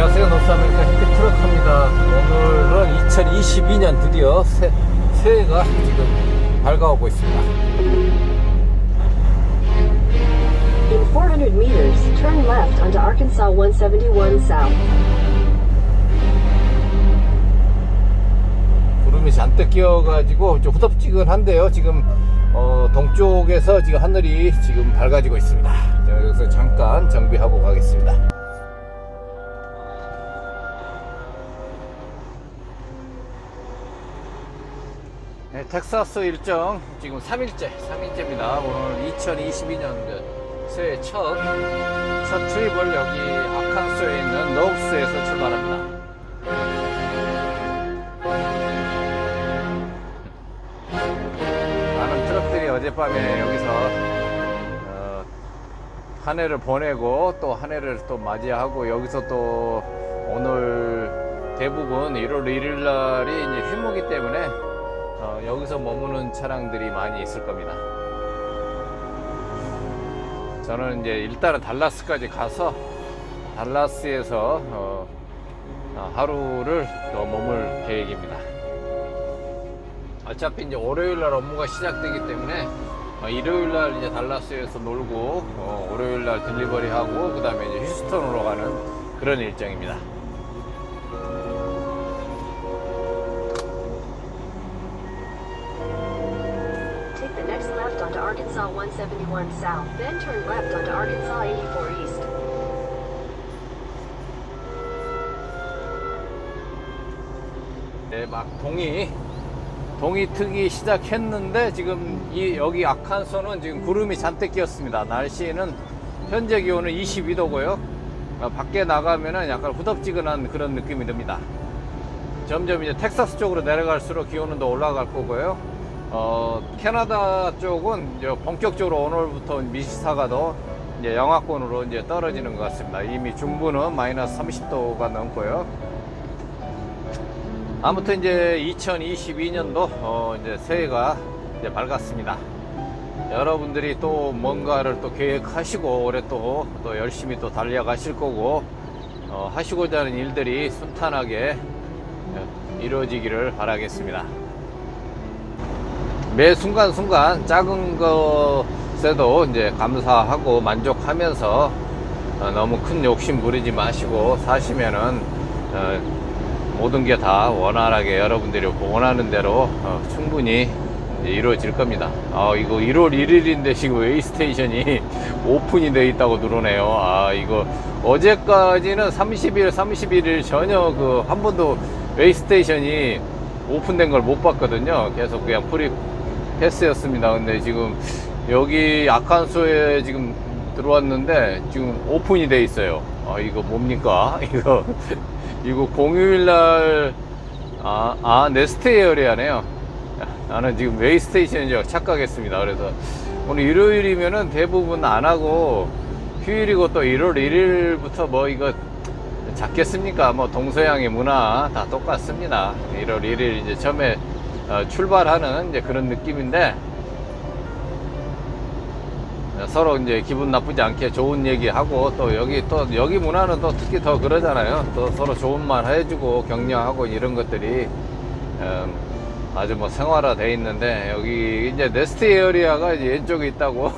안녕하세요. 노스아메리카 히트트럭입니다. 오늘은 2022년 드디어 새, 새해가 지금 밝아오고 있습니다. In 400 meters, turn left onto Arkansas 171 South. 구름이 잔뜩 끼어가지고 좀 후덥지근한데요. 지금 어, 동쪽에서 지금 하늘이 지금 밝아지고 있습니다. 자, 여기서 잠깐 정비하고 가겠습니다. 텍사스 일정 지금 3일째, 3일째입니다. 오늘 2022년 새해 첫, 첫 트립을 여기 아칸소에 있는 노브스에서 출발합니다. 많은 트럭들이 어젯밤에 여기서 어, 한 해를 보내고 또 한 해를 또 맞이하고 여기서 또 오늘 대부분 1월 1일 날이 이제 휴무기 때문에 어, 여기서 머무는 차량들이 많이 있을 겁니다. 저는 이제 일단은 달라스까지 가서 달라스에서 어, 어, 하루를 또 머물 계획입니다. 어차피 이제 월요일 날 업무가 시작되기 때문에 어, 일요일 날 이제 달라스에서 놀고 어, 월요일 날 딜리버리 하고 그 다음에 휴스턴으로 가는 그런 일정입니다. Arkansas 171 South, then turn left onto Arkansas 84 East. 네, 막 동이 동이 트기 시작했는데 지금 이 여기 아칸소는 지금 구름이 잔뜩 끼었습니다. 날씨는 현재 기온은 22도고요. 밖에 나가면은 약간 후덥지근한 그런 느낌이 듭니다. 점점 이제 텍사스 쪽으로 내려갈수록 기온은 더 올라갈 거고요. 어, 캐나다 쪽은 이제 본격적으로 오늘부터 미시사가 더 이제 영하권으로 이제 떨어지는 것 같습니다. 이미 중부는 마이너스 30도가 넘고요. 아무튼 이제 2022년도 어 이제 새해가 이제 밝았습니다. 여러분들이 또 뭔가를 또 계획하시고 올해 또, 또 열심히 또 달려가실 거고 어 하시고자 하는 일들이 순탄하게 어, 이루어지기를 바라겠습니다. 매 순간순간 작은 것에도 이제 감사하고 만족하면서 어, 너무 큰 욕심 부리지 마시고 사시면은 어, 모든 게 다 원활하게 여러분들이 원하는 대로 어, 충분히 이루어질 겁니다. 아, 이거 1월 1일인데 지금 웨이스테이션이 오픈이 돼 있다고 누르네요. 아, 이거 어제까지는 30일, 31일 전혀 그 한 번도 웨이스테이션이 오픈된 걸 못 봤거든요. 계속 그냥 프리 패스였습니다. 근데 지금 여기 아칸소에 지금 들어왔는데 지금 오픈이 돼 있어요. 아, 이거 뭡니까? 이거 이거 공휴일 날, 아, 아, 네스트 에어리아네요. 나는 지금 웨이스테이션인 줄 착각했습니다. 그래서 오늘 일요일이면은 대부분 안 하고 휴일이고 또 1월 1일부터 뭐 이거 잡겠습니까? 뭐 동서양의 문화 다 똑같습니다. 1월 1일 이제 처음에 어, 출발하는 이제 그런 느낌인데 서로 이제 기분 나쁘지 않게 좋은 얘기하고 또 여기 또 여기 문화는 또 특히 더 그러잖아요. 또 서로 좋은 말 해주고 격려하고 이런 것들이 음, 아주 뭐 생활화돼 있는데 여기 이제 네스트 에어리아가 이제 왼쪽에 있다고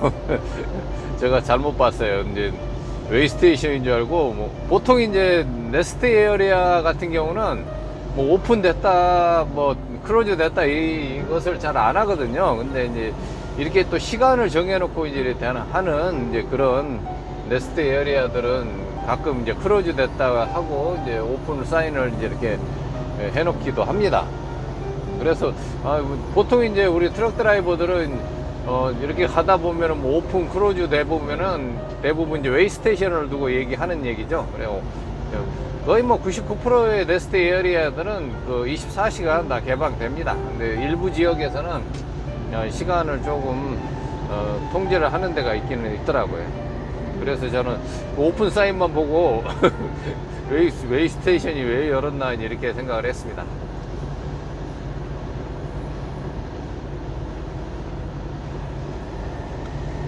제가 잘못 봤어요. 이제 웨이스테이션인 줄 알고 뭐 보통 이제 네스트 에어리아 같은 경우는 뭐 오픈됐다 뭐 크로즈 됐다 이, 이것을 잘 안 하거든요. 근데 이제 이렇게 또 시간을 정해놓고 이제 하는 이제 그런 네스트 에어리아들은 가끔 이제 크로즈 됐다 하고 이제 오픈 사인을 이제 이렇게 해놓기도 합니다. 그래서 아, 보통 이제 우리 트럭 드라이버들은 어, 이렇게 가다 보면은 뭐 오픈 크로즈 내보면은 대부분 이제 웨이스테이션을 두고 얘기하는 얘기죠. 그래요. 거의 뭐 99%의 네스트 에어리아들은 그 24시간 다 개방됩니다. 근데 일부 지역에서는 어, 시간을 조금 어, 통제를 하는 데가 있기는 있더라고요. 그래서 저는 오픈 사인만 보고 웨이, 웨이 스테이션이 왜 열었나 이렇게 생각을 했습니다.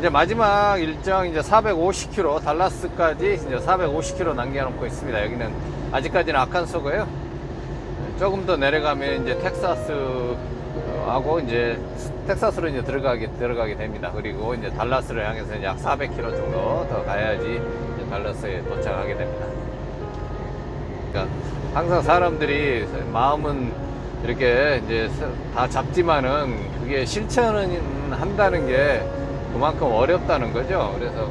이제 마지막 일정 이제 450km 달라스까지 이제 450km 남겨놓고 있습니다. 여기는 아직까지는 아칸소고요. 조금 더 내려가면 이제 텍사스하고 이제 텍사스로 이제 들어가게 들어가게 됩니다. 그리고 이제 달라스를 향해서 약 400km 정도 더 가야지 이제 달라스에 도착하게 됩니다. 그러니까 항상 사람들이 마음은 이렇게 이제 다 잡지만은 그게 실천은 한다는 게 그만큼 어렵다는 거죠. 그래서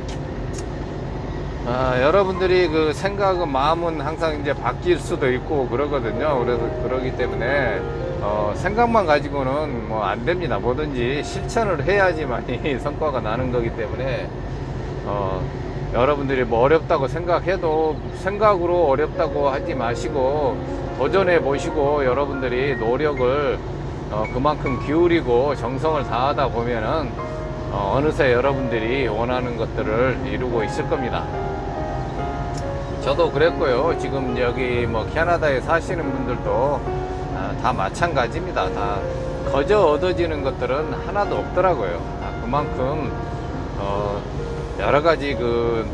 아, 여러분들이 그 생각은 마음은 항상 이제 바뀔 수도 있고 그러거든요. 그래서 그러기 때문에 어, 생각만 가지고는 뭐 안 됩니다. 뭐든지 실천을 해야지만이 성과가 나는 거기 때문에 어, 여러분들이 뭐 어렵다고 생각해도 생각으로 어렵다고 하지 마시고 도전해 보시고 여러분들이 노력을 어, 그만큼 기울이고 정성을 다하다 보면은 어, 어느새 여러분들이 원하는 것들을 이루고 있을 겁니다. 저도 그랬고요. 지금 여기 뭐 캐나다에 사시는 분들도 아, 다 마찬가지입니다. 다 거저 얻어지는 것들은 하나도 없더라고요. 아, 그만큼 어, 여러 가지 그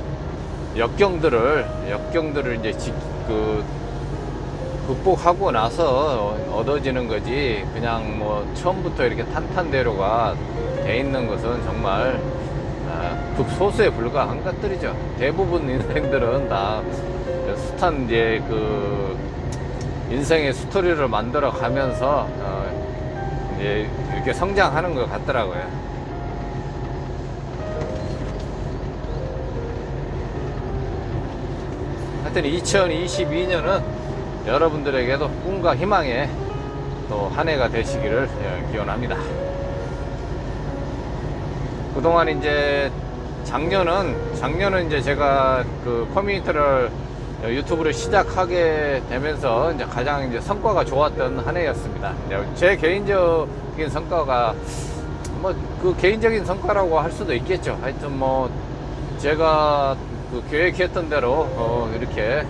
역경들을 역경들을 이제 지, 그 극복하고 나서 얻어지는 거지 그냥 뭐 처음부터 이렇게 탄탄대로가 돼 있는 것은 정말 아, 극소수에 불과한 것들이죠. 대부분 인생들은 다 숱한 이제 그 인생의 스토리를 만들어 가면서 어, 이제 이렇게 성장하는 것 같더라고요. 하여튼 2022년은 여러분들에게도 꿈과 희망의 또 한 해가 되시기를 예, 기원합니다. 그동안 이제 작년은 작년은 이제 제가 그 커뮤니티를 유튜브를 시작하게 되면서 이제 가장 이제 성과가 좋았던 한 해였습니다. 제 개인적인 성과가 뭐 그 개인적인 성과라고 할 수도 있겠죠. 하여튼 뭐 제가 그 계획했던 대로 어 이렇게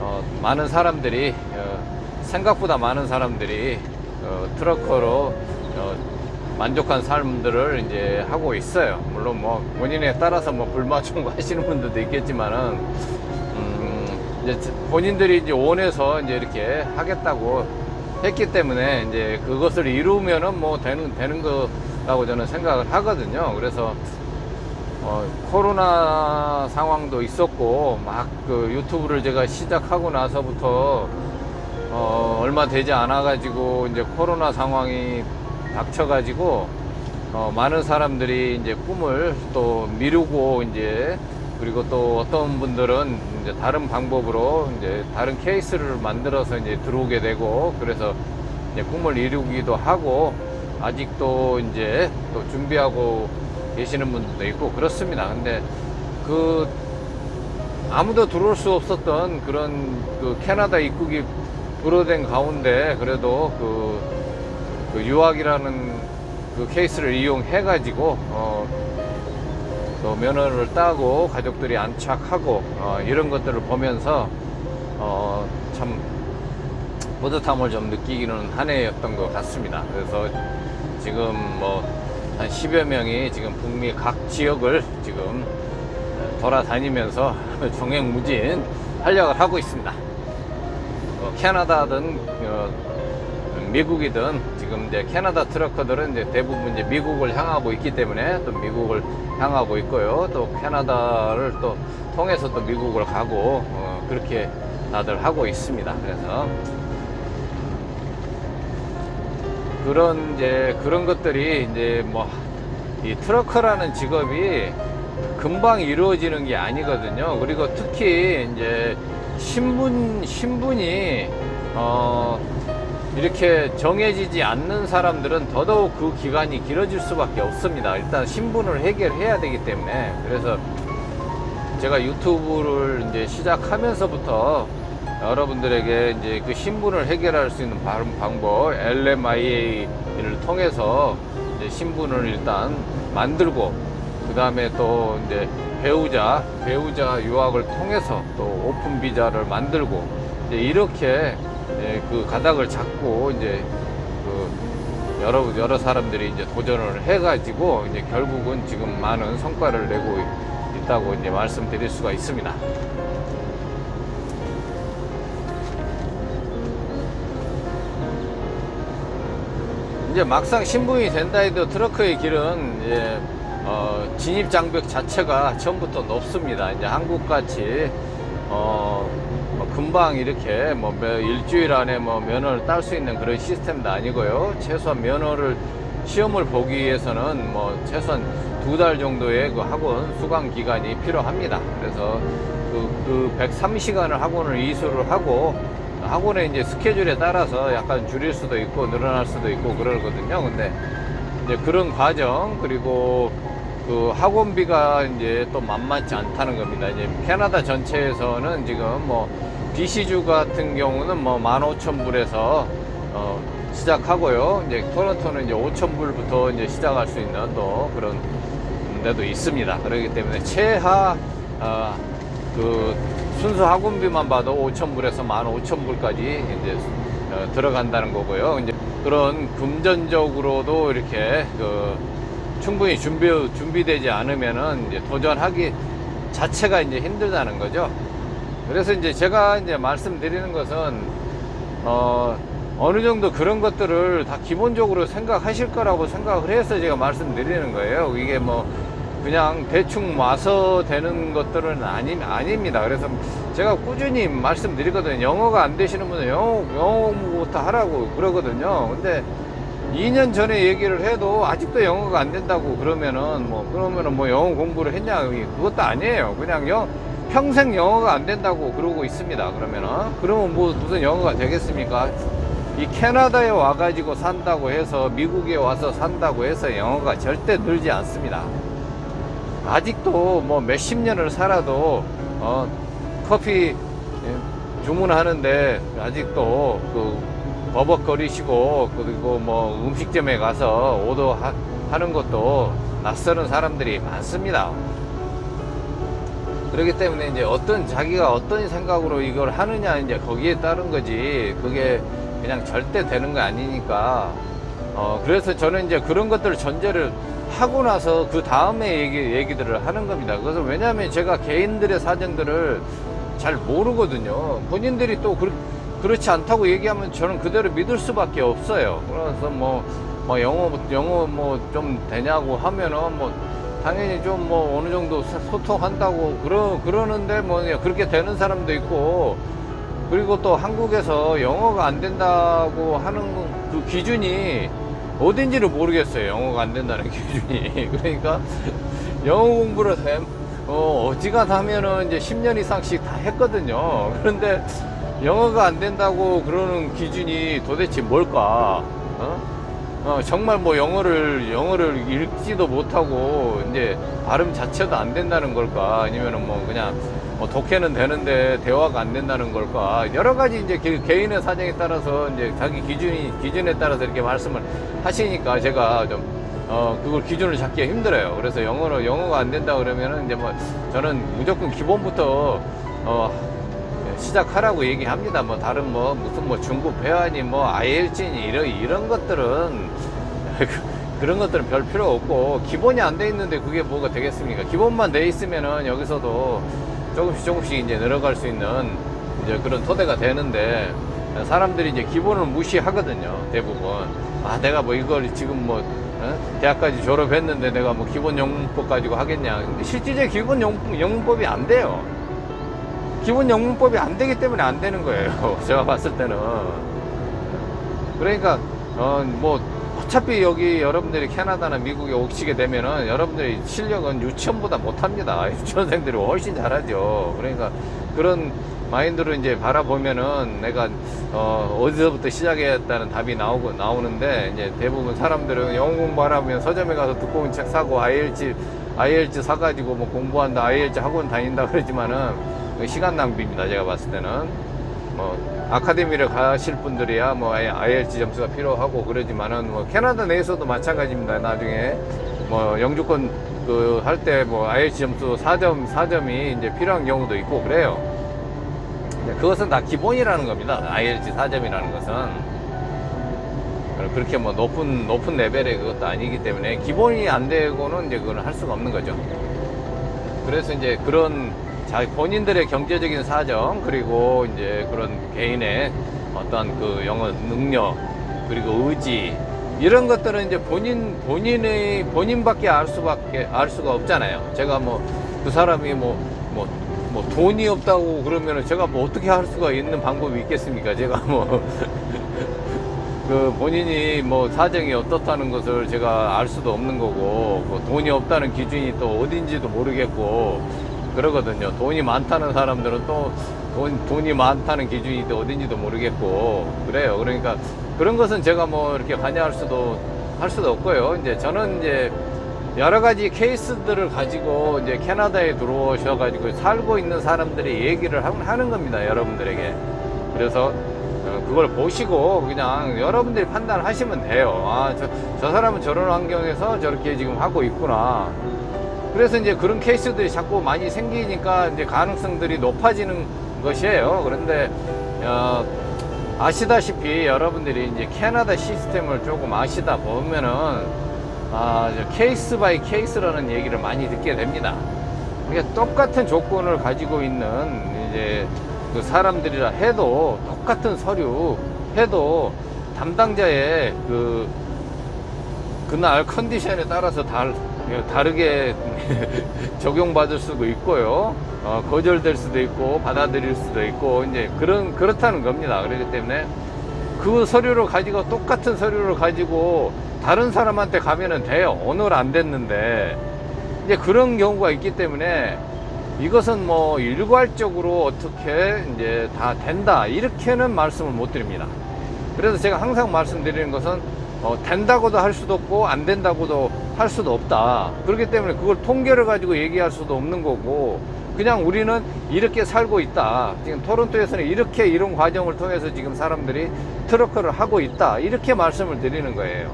어 많은 사람들이 어 생각보다 많은 사람들이 어 트럭커로 어 만족한 삶들을 이제 하고 있어요. 물론 뭐 본인에 따라서 뭐 불만족 하시는 분들도 있겠지만은 음 이제 본인들이 이제 원해서 이제 이렇게 하겠다고 했기 때문에 이제 그것을 이루면은 뭐 되는 되는 거라고 저는 생각을 하거든요. 그래서 어, 코로나 상황도 있었고 막 그 유튜브를 제가 시작하고 나서부터 어, 얼마 되지 않아 가지고 이제 코로나 상황이 닥쳐 가지고 어, 많은 사람들이 이제 꿈을 또 미루고 이제 그리고 또 어떤 분들은 이제 다른 방법으로 이제 다른 케이스를 만들어서 이제 들어오게 되고 그래서 이제 꿈을 이루기도 하고 아직도 이제 또 준비하고 계시는 분들도 있고 그렇습니다. 근데 그 아무도 들어올 수 없었던 그런 그 캐나다 입국이 불어된 가운데 그래도 그, 그 유학이라는 그 케이스를 이용해 가지고 어, 또 면허를 따고 가족들이 안착하고 어, 이런 것들을 보면서 어, 참 뿌듯함을 좀 느끼기는 한 해였던 것 같습니다. 그래서 지금 뭐 한 10여 명이 지금 북미 각 지역을 지금 돌아다니면서 종횡무진 활약을 하고 있습니다. 어, 캐나다든 어, 미국이든 지금 이제 캐나다 트럭커들은 이제 대부분 이제 미국을 향하고 있기 때문에 또 미국을 향하고 있고요. 또 캐나다를 또 통해서 또 미국을 가고 어, 그렇게 다들 하고 있습니다. 그래서 그런 이제 그런 것들이 이제 뭐 이 트럭커라는 직업이 금방 이루어지는 게 아니거든요. 그리고 특히 이제 신분 신분이 어 이렇게 정해지지 않는 사람들은 더더욱 그 기간이 길어질 수밖에 없습니다. 일단 신분을 해결해야 되기 때문에 그래서 제가 유튜브를 이제 시작하면서부터 여러분들에게 이제 그 신분을 해결할 수 있는 방- 방법 LMIA를 통해서 신분을 일단 만들고 그 다음에 또 이제 배우자 배우자 유학을 통해서 또 오픈 비자를 만들고 이렇게 그 가닥을 잡고 이제 그 여러 여러 사람들이 이제 도전을 해가지고 이제 결국은 지금 많은 성과를 내고 있다고 이제 말씀드릴 수가 있습니다. 이제 막상 신분이 된다 해도 트러크의 길은 이제 어, 진입 장벽 자체가 처음부터 높습니다. 이제 한국 같이 어, 뭐 금방 이렇게 뭐 몇- 일주일 안에 뭐 면허를 딸 수 있는 그런 시스템도 아니고요. 최소한 면허를 시험을 보기 위해서는 뭐 최소한 두 달 정도의 그 학원 수강 기간이 필요합니다. 그래서 그, 그 103시간을 학원을 이수를 하고 학원의 이제 스케줄에 따라서 약간 줄일 수도 있고 늘어날 수도 있고 그러거든요. 근데 이제 그런 과정 그리고 그 학원비가 이제 또 만만치 않다는 겁니다. 이제 캐나다 전체에서는 지금 뭐 BC주 같은 경우는 뭐 15,000불에서 어 시작하고요. 이제 토론토는 이제 5,000불부터 이제 시작할 수 있는 또 그런 데도 있습니다. 그렇기 때문에 최하 어, 그 순수 학원비만 봐도 5,000불에서 15,000불까지 이제 어, 들어간다는 거고요. 이제 그런 금전적으로도 이렇게 그 충분히 준비 준비되지 않으면은 이제 도전하기 자체가 이제 힘들다는 거죠. 그래서 이제 제가 이제 말씀드리는 것은 어 어느 정도 그런 것들을 다 기본적으로 생각하실 거라고 생각을 해서 제가 말씀드리는 거예요. 이게 뭐 그냥 대충 와서 되는 것들은 아니, 아닙니다. 그래서 제가 꾸준히 말씀드리거든요. 영어가 안 되시는 분은 영어, 영어부터 하라고 그러거든요. 근데 2년 전에 얘기를 해도 아직도 영어가 안 된다고 그러면은 뭐, 그러면은 뭐 영어 공부를 했냐. 그것도 아니에요. 그냥 영, 평생 영어가 안 된다고 그러고 있습니다. 그러면은. 그러면 뭐 무슨 영어가 되겠습니까? 이 캐나다에 와가지고 산다고 해서 미국에 와서 산다고 해서 영어가 절대 늘지 않습니다. 아직도 뭐 몇십 년을 살아도 어, 커피 예, 주문하는데 아직도 그 버벅거리시고 그리고 뭐 음식점에 가서 오더 하, 하는 것도 낯설은 사람들이 많습니다. 그렇기 때문에 이제 어떤 자기가 어떤 생각으로 이걸 하느냐 이제 거기에 따른 거지 그게 그냥 절대 되는 거 아니니까 어 그래서 저는 이제 그런 것들을 전제를 하고 나서 그 다음에 얘기 얘기들을 하는 겁니다. 그래서 왜냐하면 제가 개인들의 사정들을 잘 모르거든요. 본인들이 또 그, 그렇지 않다고 얘기하면 저는 그대로 믿을 수밖에 없어요. 그래서 뭐, 뭐 영어 영어 뭐 좀 되냐고 하면은 뭐 당연히 좀 뭐 어느 정도 소- 소통한다고 그러 그러는데 뭐 그렇게 되는 사람도 있고 그리고 또 한국에서 영어가 안 된다고 하는 그 기준이 어딘지를 모르겠어요. 영어가 안 된다는 기준이. 그러니까 영어 공부를 햄, 어, 어지간하면은 이제 10년 이상씩 다 했거든요. 그런데 영어가 안 된다고 그러는 기준이 도대체 뭘까? 어? 어, 정말 뭐 영어를, 영어를 읽지도 못하고, 이제 발음 자체도 안 된다는 걸까? 아니면은 뭐 그냥 뭐 독해는 되는데 대화가 안 된다는 걸까? 여러 가지 이제 개- 개인의 사정에 따라서 이제 자기 기준이, 기준에 따라서 이렇게 말씀을 하시니까 제가 좀, 어, 그걸 기준을 잡기가 힘들어요. 그래서 영어로, 영어가 안 된다 그러면은 이제 뭐 저는 무조건 기본부터, 어, 시작하라고 얘기합니다. 뭐 다른 뭐 무슨 뭐 중급 회화니 뭐 IELTS니 이런 이런 것들은 그런 것들은 별 필요 없고 기본이 안 돼 있는데 그게 뭐가 되겠습니까? 기본만 돼 있으면은 여기서도 조금씩 조금씩 이제 늘어갈 수 있는 이제 그런 토대가 되는데 사람들이 이제 기본을 무시하거든요. 대부분 아 내가 뭐 이걸 지금 뭐 어? 대학까지 졸업했는데 내가 뭐 기본 영문법 가지고 하겠냐? 근데 실질적 기본 영, 영문법이 안 돼요. 기본 영문법이 안 되기 때문에 안 되는 거예요. 제가 봤을 때는. 그러니까, 어, 뭐, 어차피 여기 여러분들이 캐나다나 미국에 오시게 되면은 여러분들이 실력은 유치원보다 못합니다. 유치원생들이 훨씬 잘하죠. 그러니까 그런 마인드로 이제 바라보면은 내가 어, 어디서부터 시작했다는 답이 나오고 나오는데 이제 대부분 사람들은 영어 공부하라면 서점에 가서 두꺼운 책 사고 IELTS IELTS 사가지고 뭐 공부한다 IELTS 학원 다닌다 그러지만은 그 시간 낭비입니다. 제가 봤을 때는 뭐 아카데미를 가실 분들이야 뭐 IELTS 점수가 필요하고 그러지만은 뭐 캐나다 내에서도 마찬가지입니다. 나중에 뭐 영주권 그 할 때 뭐 IELTS 점수 4점 4점이 이제 필요한 경우도 있고 그래요. 그것은 다 기본이라는 겁니다. IELTS 4점이라는 것은 그렇게 뭐 높은 높은 레벨의 그것도 아니기 때문에 기본이 안 되고는 이제 그걸 할 수가 없는 거죠. 그래서 이제 그런 자 본인들의 경제적인 사정 그리고 이제 그런 개인의 어떤 그 영어 능력 그리고 의지 이런 것들은 이제 본인 본인의 본인밖에 알 수밖에 알 수가 없잖아요. 제가 뭐 그 사람이 뭐 뭐 뭐 돈이 없다고 그러면은 제가 뭐 어떻게 할 수가 있는 방법이 있겠습니까? 제가 뭐 그 본인이 뭐 사정이 어떻다는 것을 제가 알 수도 없는 거고 뭐 돈이 없다는 기준이 또 어딘지도 모르겠고 그러거든요. 돈이 많다는 사람들은 또 돈, 돈이 많다는 기준이 또 어딘지도 모르겠고 그래요. 그러니까 그런 것은 제가 뭐 이렇게 관여할 수도 할 수도 없고요. 이제 저는 이제 여러 가지 케이스들을 가지고 이제 캐나다에 들어오셔 가지고 살고 있는 사람들이 얘기를 하- 하는 겁니다. 여러분들에게. 그래서 어, 그걸 보시고 그냥 여러분들이 판단하시면 돼요. 아, 저, 저 사람은 저런 환경에서 저렇게 지금 하고 있구나. 그래서 이제 그런 케이스들이 자꾸 많이 생기니까 이제 가능성들이 높아지는 것이에요. 그런데, 어, 아시다시피 여러분들이 이제 캐나다 시스템을 조금 아시다 보면은, 아, 저 케이스 바이 케이스라는 얘기를 많이 듣게 됩니다. 이게 똑같은 조건을 가지고 있는 이제 그 사람들이라 해도 똑같은 서류 해도 담당자의 그 그날 컨디션에 따라서 달, 다르게 적용받을 수도 있고요. 어, 거절될 수도 있고 받아들일 수도 있고 이제 그런 그렇다는 겁니다. 그렇기 때문에 그 서류를 가지고 똑같은 서류를 가지고 다른 사람한테 가면은 돼요. 오늘 안 됐는데 이제 그런 경우가 있기 때문에 이것은 뭐 일괄적으로 어떻게 이제 다 된다 이렇게는 말씀을 못 드립니다. 그래서 제가 항상 말씀드리는 것은 어, 된다고도 할 수도 없고 안 된다고도 할 수도 없다. 그렇기 때문에 그걸 통계를 가지고 얘기할 수도 없는 거고 그냥 우리는 이렇게 살고 있다. 지금 토론토에서는 이렇게 이런 과정을 통해서 지금 사람들이 트럭커를 하고 있다. 이렇게 말씀을 드리는 거예요.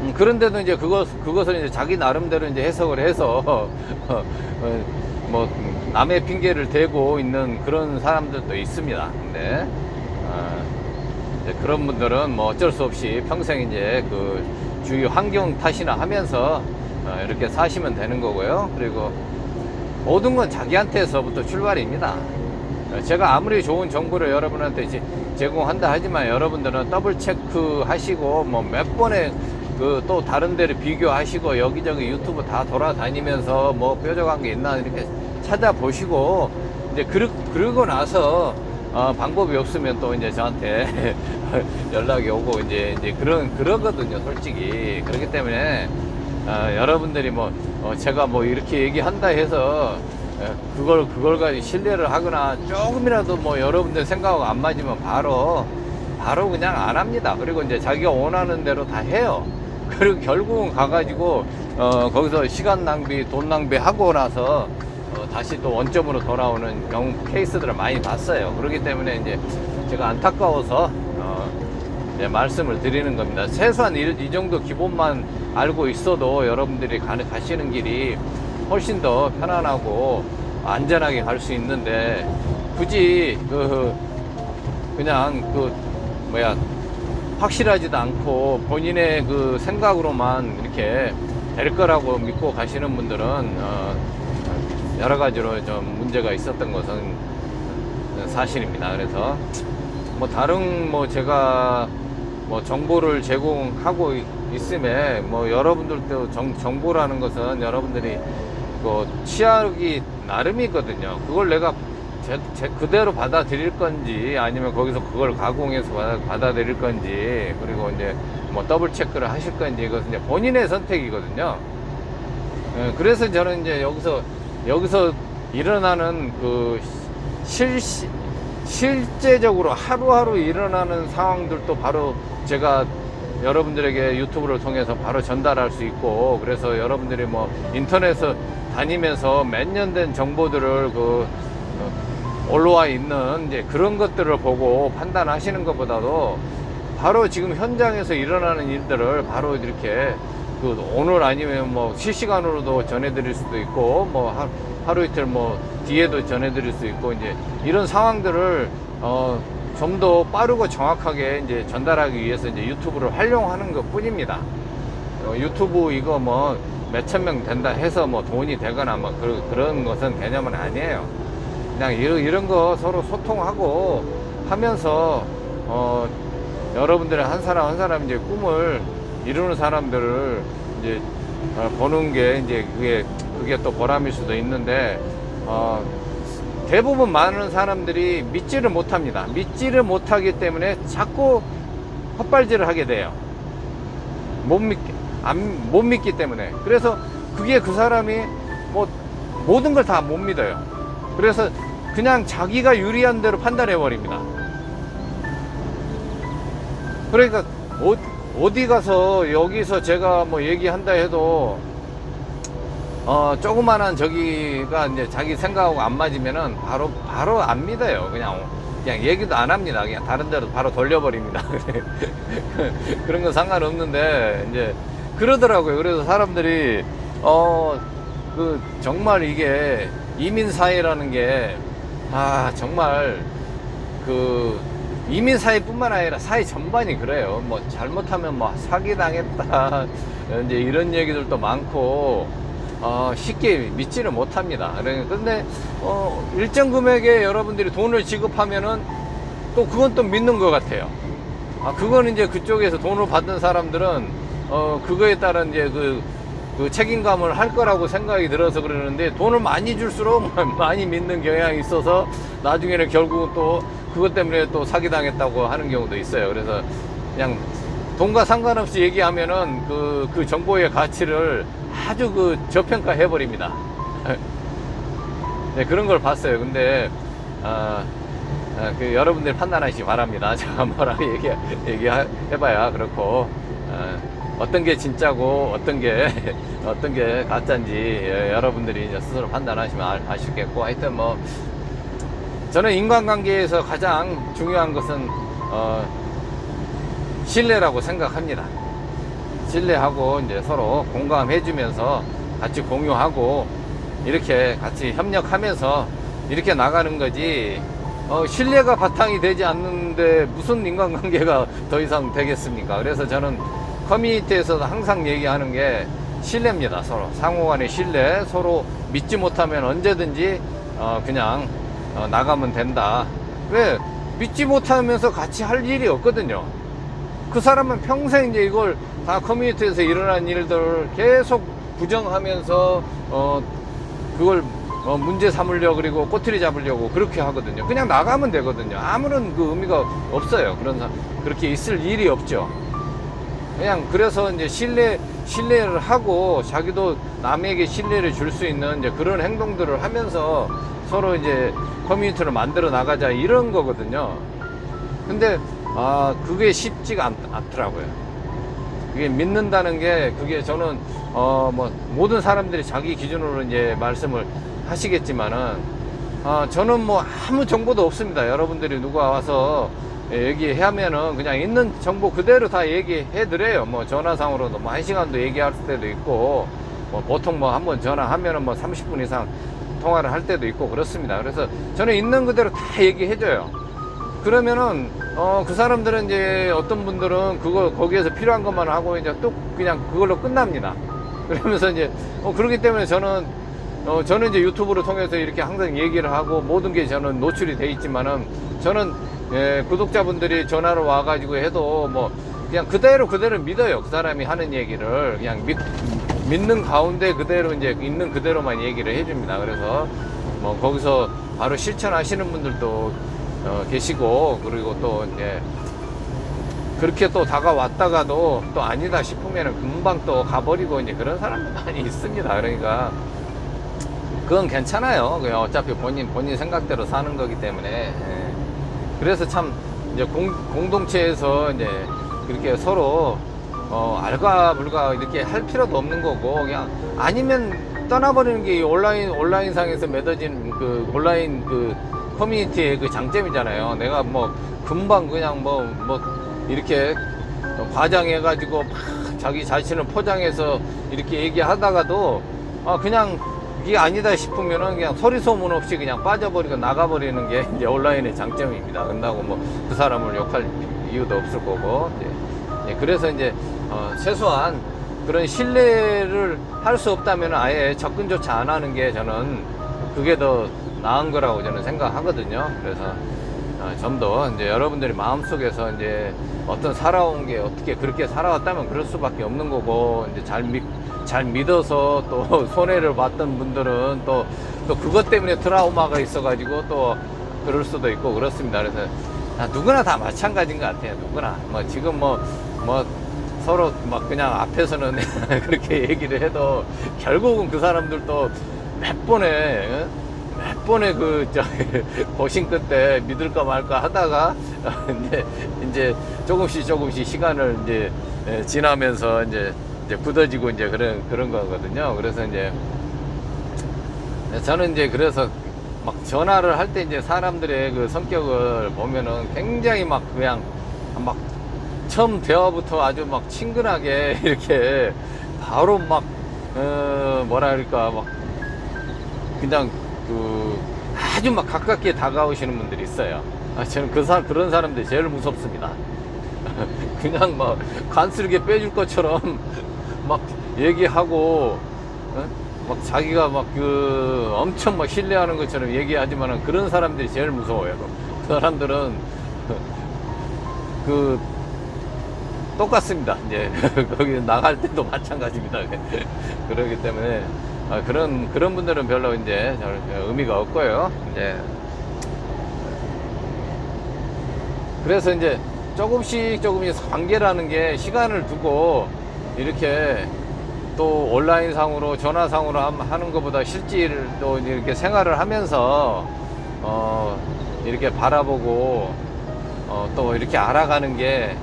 음, 그런데도 이제 그것, 그것을 이제 자기 나름대로 이제 해석을 해서, 어, 어, 뭐, 음, 남의 핑계를 대고 있는 그런 사람들도 있습니다. 근데, 어, 그런 분들은 뭐 어쩔 수 없이 평생 이제 그 주위 환경 탓이나 하면서 어, 이렇게 사시면 되는 거고요. 그리고 모든 건 자기한테서부터 출발입니다. 어, 제가 아무리 좋은 정보를 여러분한테 제- 제공한다 하지만 여러분들은 더블 체크 하시고 뭐 몇 번의 그 또 다른 데를 비교하시고 여기저기 유튜브 다 돌아다니면서 뭐 뾰족한 게 있나 이렇게 찾아보시고 이제 그러, 그러고 나서 어, 방법이 없으면 또 이제 저한테 연락이 오고 이제 이제 그런 그러거든요 솔직히 그렇기 때문에 어, 여러분들이 뭐 어, 제가 뭐 이렇게 얘기한다 해서 어, 그걸 그걸 가지고 신뢰를 하거나 조금이라도 뭐 여러분들 생각하고 안 맞으면 바로 바로 그냥 안 합니다. 그리고 이제 자기가 원하는 대로 다 해요. 그리고 결국은 가가지고 어, 거기서 시간 낭비, 돈 낭비 하고 나서 어, 다시 또 원점으로 돌아오는 경우 케이스들을 많이 봤어요. 그렇기 때문에 이제 제가 안타까워서 어, 네, 말씀을 드리는 겁니다. 최소한 이, 이 정도 기본만 알고 있어도 여러분들이 가는, 가시는 길이 훨씬 더 편안하고 안전하게 갈 수 있는데 굳이 그 그냥 그 뭐야 확실하지도 않고 본인의 그 생각으로만 이렇게 될 거라고 믿고 가시는 분들은 어, 여러 가지로 좀 문제가 있었던 것은 사실입니다. 그래서 뭐 다른 뭐 제가 뭐 정보를 제공하고 있- 있음에 뭐 여러분들도 정, 정보라는 것은 여러분들이 그 취하기 나름이거든요. 그걸 내가 제, 제 그대로 받아들일 건지 아니면 거기서 그걸 가공해서 받아, 받아들일 건지 그리고 이제 뭐 더블 체크를 하실 건지 이것은 이제 본인의 선택이거든요. 예, 그래서 저는 이제 여기서 여기서 일어나는 그 실시 실제적으로 하루하루 일어나는 상황들도 바로 제가 여러분들에게 유튜브를 통해서 바로 전달할 수 있고 그래서 여러분들이 뭐 인터넷에 다니면서 몇 년 된 정보들을 그 어, 올라와 있는 이제 그런 것들을 보고 판단하시는 것보다도 바로 지금 현장에서 일어나는 일들을 바로 이렇게 그 오늘 아니면 뭐 실시간으로도 전해드릴 수도 있고 뭐 하, 하루 이틀 뭐 뒤에도 전해드릴 수 있고 이제 이런 상황들을 어 좀 더 빠르고 정확하게 이제 전달하기 위해서 이제 유튜브를 활용하는 것 뿐입니다. 어, 유튜브 이거 뭐 몇천 명 된다 해서 뭐 돈이 되거나 뭐 그, 그런 것은 개념은 아니에요. 그냥 이런, 이런 거 서로 소통하고 하면서 어, 여러분들의 한 사람 한 사람 이제 꿈을 이루는 사람들을 이제 어, 보는 게 이제 그게 그게 또 보람일 수도 있는데 어, 대부분 많은 사람들이 믿지를 못합니다. 믿지를 못하기 때문에 자꾸 헛발질을 하게 돼요. 못 믿기, 안, 못 믿기 때문에. 그래서 그게 그 사람이 뭐 모든 걸 다 못 믿어요. 그래서 그냥 자기가 유리한 대로 판단해 버립니다. 그러니까 어, 어디 가서 여기서 제가 뭐 얘기한다 해도 어 조그만한 저기가 이제 자기 생각하고 안 맞으면은 바로 바로 안 믿어요. 그냥 그냥 얘기도 안 합니다. 그냥 다른 데로 바로 돌려버립니다. 그런 건 상관없는데 이제 그러더라고요. 그래서 사람들이 어그 정말 이게 이민 사회라는 게 아 정말 그 이민 사회뿐만 아니라 사회 전반이 그래요. 뭐 잘못하면 뭐 사기 당했다 이제 이런 얘기들도 많고 어, 쉽게 믿지를 못합니다. 그러니까 근데 어, 일정 금액에 여러분들이 돈을 지급하면은 또 그건 또 믿는 것 같아요. 아 그거는 이제 그쪽에서 돈을 받은 사람들은 어 그거에 따른 이제 그, 그 책임감을 할 거라고 생각이 들어서 그러는데 돈을 많이 줄수록 많이 믿는 경향이 있어서 나중에는 결국은 또 그것 때문에 또 사기당했다고 하는 경우도 있어요. 그래서 그냥 돈과 상관없이 얘기하면은 그, 그 정보의 가치를 아주 그 저평가해 버립니다. 네, 그런 걸 봤어요. 근데, 아, 아, 그 여러분들 판단하시기 바랍니다. 제가 뭐라고 얘기, 얘기해봐야 그렇고, 어, 떤게 진짜고, 어떤 게, 어떤 게 가짜인지 예, 여러분들이 이제 스스로 판단하시면 알- 아시겠고, 하여튼 뭐, 저는 인간관계에서 가장 중요한 것은, 어, 신뢰라고 생각합니다. 신뢰하고 이제 서로 공감해주면서 같이 공유하고 이렇게 같이 협력하면서 이렇게 나가는 거지. 어, 신뢰가 바탕이 되지 않는데 무슨 인간관계가 더 이상 되겠습니까? 그래서 저는 커뮤니티에서도 항상 얘기하는 게 신뢰입니다. 서로 상호 간의 신뢰, 서로 믿지 못하면 언제든지 어, 그냥 어, 나가면 된다. 왜 믿지 못하면서 같이 할 일이 없거든요. 그 사람은 평생 이제 이걸 다 커뮤니티에서 일어난 일들을 계속 부정하면서 어 그걸 어, 문제 삼으려 그리고 꼬투리 잡으려고 그렇게 하거든요. 그냥 나가면 되거든요. 아무런 그 의미가 없어요. 그런 사- 그렇게 있을 일이 없죠. 그냥 그래서 이제 신뢰 신뢰를 하고 자기도 남에게 신뢰를 줄 수 있는 이제 그런 행동들을 하면서 서로 이제 커뮤니티를 만들어 나가자 이런 거거든요. 근데 아 그게 쉽지가 않, 않더라고요. 그게 믿는다는 게 그게 저는 어 뭐 모든 사람들이 자기 기준으로 이제 말씀을 하시겠지만은 아 저는 뭐 아무 정보도 없습니다. 여러분들이 누가 와서 얘기하면은 그냥 있는 정보 그대로 다 얘기해 드려요. 뭐 전화상으로도 뭐 한 시간도 얘기할 때도 있고 뭐 보통 뭐 한번 전화하면은 뭐 30분 이상 통화를 할 때도 있고 그렇습니다. 그래서 저는 있는 그대로 다 얘기해 줘요. 그러면은 어 그 사람들은 이제 어떤 분들은 그거 거기에서 필요한 것만 하고 이제 또 그냥 그걸로 끝납니다. 그러면서 이제 어 그렇기 때문에 저는 어 저는 이제 유튜브를 통해서 이렇게 항상 얘기를 하고 모든 게 저는 노출이 돼 있지만은 저는 예, 구독자분들이 전화로 와가지고 해도 뭐 그냥 그대로 그대로 믿어요. 그 사람이 하는 얘기를 그냥 믿, 믿는 가운데 그대로 이제 있는 그대로만 얘기를 해줍니다. 그래서 뭐 거기서 바로 실천하시는 분들도 어, 계시고 그리고 또 이제 그렇게 또 다가왔다가도 또 아니다 싶으면 금방 또 가버리고 이제 그런 사람도 많이 있습니다. 그러니까 그건 괜찮아요. 그냥 어차피 본인 본인 생각대로 사는 거기 때문에 예. 그래서 참 이제 공, 공동체에서 이제 그렇게 서로 어, 알가불가 이렇게 할 필요도 없는 거고 그냥 아니면 떠나버리는 게이 온라인 온라인 상에서 맺어진 그 온라인 그 커뮤니티의 그 장점이잖아요. 내가 뭐 금방 그냥 뭐뭐 이렇게 과장해 가지고 막 자기 자신을 포장해서 이렇게 얘기하다가도 아 그냥 이게 아니다 싶으면은 그냥 소리 소문 없이 그냥 빠져버리고 나가버리는 게 이제 온라인의 장점입니다. 근다고 뭐 그 사람을 욕할 이유도 없을 거고. 이제 예, 그래서 이제 어, 최소한 그런 신뢰를 할 수 없다면 아예 접근조차 안 하는 게 저는 그게 더 나은 거라고 저는 생각하거든요. 그래서 어, 좀더 이제 여러분들이 마음속에서 이제 어떤 살아온 게 어떻게 그렇게 살아왔다면 그럴 수밖에 없는 거고 이제 잘 믿, 잘 믿어서 또 손해를 봤던 분들은 또, 또 그것 때문에 트라우마가 있어가지고 또 그럴 수도 있고 그렇습니다. 그래서 아, 누구나 다 마찬가지인 것 같아요. 누구나. 뭐 지금 뭐, 뭐 서로 막 그냥 앞에서는 그렇게 얘기를 해도 결국은 그 사람들도 몇 어? 몇 번의 그, 저, 고심 끝에 믿을까 말까 하다가, 이제, 이제 조금씩 조금씩 시간을 이제, 예, 지나면서 이제, 이제 굳어지고 이제 그런, 그런 거거든요. 그래서 이제, 저는 이제 그래서 막 전화를 할 때 이제 사람들의 그 성격을 보면은 굉장히 막 그냥 막 처음 대화부터 아주 막 친근하게 이렇게 바로 막, 어, 뭐라 그럴까, 막 그냥 그 아주 막 가깝게 다가오시는 분들이 있어요. 아, 저는 그 사, 그런 사람들이 제일 무섭습니다. 그냥 막 간스르게 빼줄 것처럼 막 얘기하고 어? 막 자기가 막 그 엄청 막 신뢰하는 것처럼 얘기하지만은 그런 사람들이 제일 무서워요. 그 사람들은 그 똑같습니다. 이제 거기 나갈 때도 마찬가지입니다. 그렇기 때문에 아, 그런 그런 분들은 별로 이제 별 의미가 없고요. 이제 그래서 이제 조금씩 조금씩 관계라는 게 시간을 두고 이렇게 또 온라인 상으로 전화 상으로 함- 하는 것보다 실제로 또 이렇게 생활을 하면서 어 이렇게 바라보고 어, 또 이렇게 알아가는 게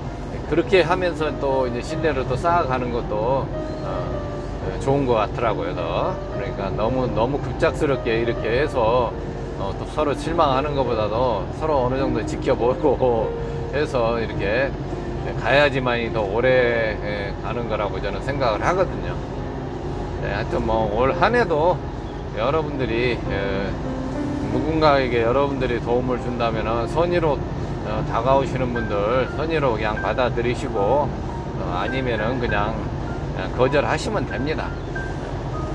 그렇게 하면서 또 이제 신뢰를 또 쌓아가는 것도 어, 어, 좋은 것 같더라고요. 더. 그러니까 너무 너무 급작스럽게 이렇게 해서 어, 또 서로 실망하는 것보다도 서로 어느 정도 지켜보고 해서 이렇게 가야지만이 더 오래 예, 가는 거라고 저는 생각을 하거든요. 네, 하여튼 뭐 올 한 해도 여러분들이 예, 누군가에게 여러분들이 도움을 준다면 선의로 어, 다가오시는 분들 선의로 그냥 받아들이시고 어, 아니면은 그냥, 그냥 거절하시면 됩니다.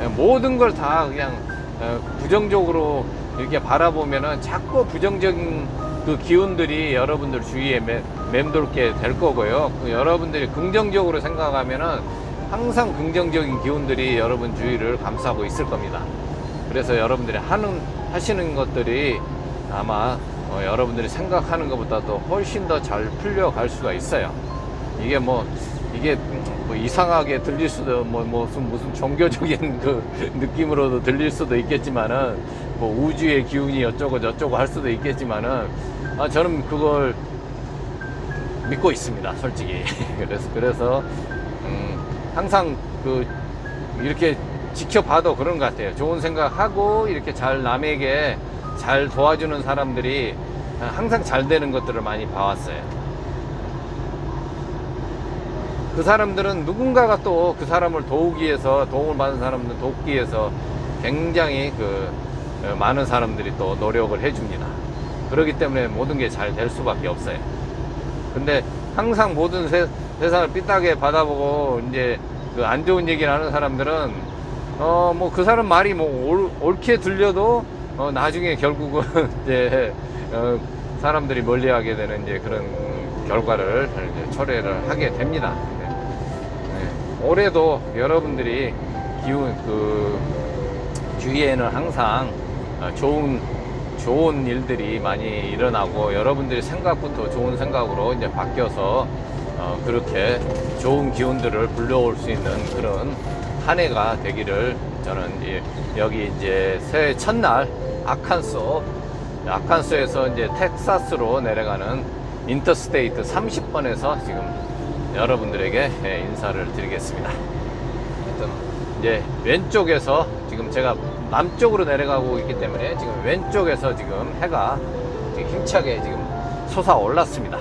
예, 모든 걸 다 그냥 어, 부정적으로 이렇게 바라보면은 자꾸 부정적인 그 기운들이 여러분들 주위에 맴- 맴돌게 될 거고요. 그 여러분들이 긍정적으로 생각하면은 항상 긍정적인 기운들이 여러분 주위를 감싸고 있을 겁니다. 그래서 여러분들이 하는 하시는 것들이 아마 어, 여러분들이 생각하는 것보다도 훨씬 더 잘 풀려갈 수가 있어요. 이게 뭐 이게 뭐 이상하게 들릴 수도 뭐 무슨 무슨 종교적인 그 느낌으로도 들릴 수도 있겠지만은 뭐 우주의 기운이 어쩌고 저쩌고 할 수도 있겠지만은 아 저는 그걸 믿고 있습니다, 솔직히. 그래서 그래서 음, 항상 그 이렇게 지켜봐도 그런 것 같아요. 좋은 생각하고 이렇게 잘 남에게 잘 도와주는 사람들이 항상 잘 되는 것들을 많이 봐왔어요. 그 사람들은 누군가가 또 그 사람을 도우기 위해서 도움을 받은 사람들 돕기 위해서 굉장히 그 어, 많은 사람들이 또 노력을 해줍니다. 그렇기 때문에 모든 게 잘 될 수밖에 없어요. 근데 항상 모든 세, 세상을 삐딱하게 받아보고 이제 그 안 좋은 얘기를 하는 사람들은 어 뭐 그 사람 말이 뭐 옳, 옳게 들려도 어 나중에 결국은 이제 어 사람들이 멀리하게 되는 이제 그런 결과를 이제 초래를 하게 됩니다. 네. 네. 올해도 여러분들이 기운 그 주위에는 항상 어, 좋은 좋은 일들이 많이 일어나고 여러분들이 생각부터 좋은 생각으로 이제 바뀌어서 어, 그렇게 좋은 기운들을 불러올 수 있는 그런 한 해가 되기를 저는 이- 여기 이제 새해 첫날 아칸소 아칸소에서 이제 텍사스로 내려가는 인터스테이트 30번에서 지금 여러분들에게 예, 인사를 드리겠습니다. 하여튼 이제 왼쪽에서 지금 제가 남쪽으로 내려가고 있기 때문에 지금 왼쪽에서 지금 해가 힘차게 지금 솟아 올랐습니다.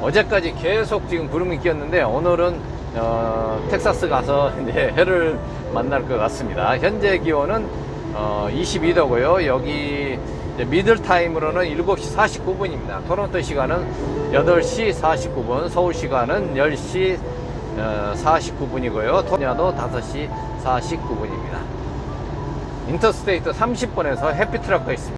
어제까지 계속 지금 구름이 끼었는데 오늘은 어, 텍사스 가서 이제 해를 만날 것 같습니다. 현재 기온은 어, 22도고요. 여기 미들 타임으로는 7시 49분입니다. 토론토 시간은 8시 49분, 서울 시간은 10시 어, 49분이고요. 토냐도 5시 49분입니다. 인터스테이트 30번에서 해피트럭도 있습니다.